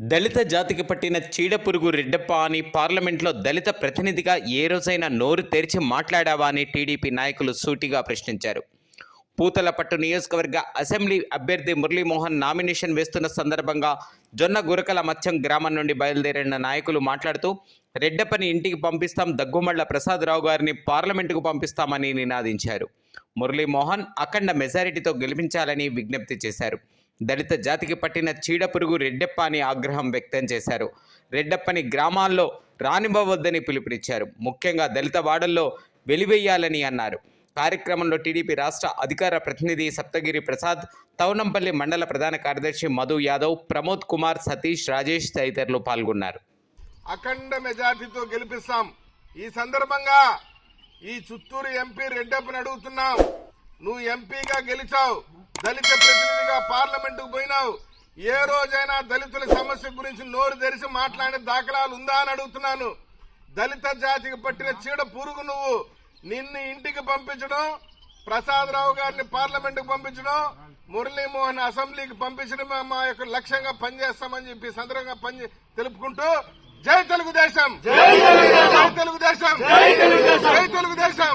దళిత జాతికి పట్టిన చీడపురుగు రెడ్డప్ప అని పార్లమెంట్లో దళిత ప్రతినిధిగా ఏ రోజైనా నోరు తెరిచి మాట్లాడావా అని టీడీపీ నాయకులు సూటిగా ప్రశ్నించారు. పూతలపట్టు నియోజకవర్గ అసెంబ్లీ అభ్యర్థి మురళీమోహన్ నామినేషన్ వేస్తున్న సందర్భంగా జొన్న గురకల మత్స్యం గ్రామం నుండి బయలుదేరిన నాయకులు మాట్లాడుతూ రెడ్డప్పని ఇంటికి పంపిస్తాం దగ్గుమళ్ళ ప్రసాదరావు గారిని పార్లమెంటుకు పంపిస్తామని నినాదించారు. మురళీమోహన్ అఖండ మెజారిటీతో గెలిపించాలని విజ్ఞప్తి చేశారు. దళిత జాతికి పట్టిన చీడపురుగు రెడ్డప్ప అని ఆగ్రహం వ్యక్తం చేశారు. రెడ్డప్పని గ్రామాల్లో రానివ్వవద్దని పిలుపునిచ్చారు. ముఖ్యంగా దళిత వాడల్లో వెలివేయాలని అన్నారు. కార్యక్రమంలో టీడీపీ రాష్ట్ర అధికార ప్రతినిధి సప్తగిరి ప్రసాద్ తౌనంపల్లి మండల ప్రధాన కార్యదర్శి మధు యాదవ్ ప్రమోద్ కుమార్ సతీష్ రాజేష్ తదితరులు పాల్గొన్నారు. అఖండ మెజార్టీతో గెలిపిస్తాం. ఈ సందర్భంగా ఈ చిత్తూరు ఎంపీ రెడ్డప్పని అడుగుతున్నాం. నువ్వు ఎంపీగా గెలిచావు. దళిత ప్రతినిధిగా పార్లమెంటుకు పోయినావు. ఏ రోజైనా దళితుల సమస్య గురించి నోరు తెరిచి మాట్లాడే దాఖలాలు ఉందా అని అడుగుతున్నాను. దళిత జాతికి పట్టిన చీడ పురుగు నువ్వు. నిన్ను ఇంటికి పంపించడం ప్రసాదరావు గారిని పార్లమెంటుకు పంపించడం మురళీమోహన్ అసెంబ్లీకి పంపించడం మా యొక్క లక్ష్యంగా పనిచేస్తామని చెప్పి సందర్భంగా పని తెలుపుకుంటూ జై తెలుగుదేశం. జై తెలుగుదేశం. జై తెలుగుదేశం. జై తెలుగుదేశం.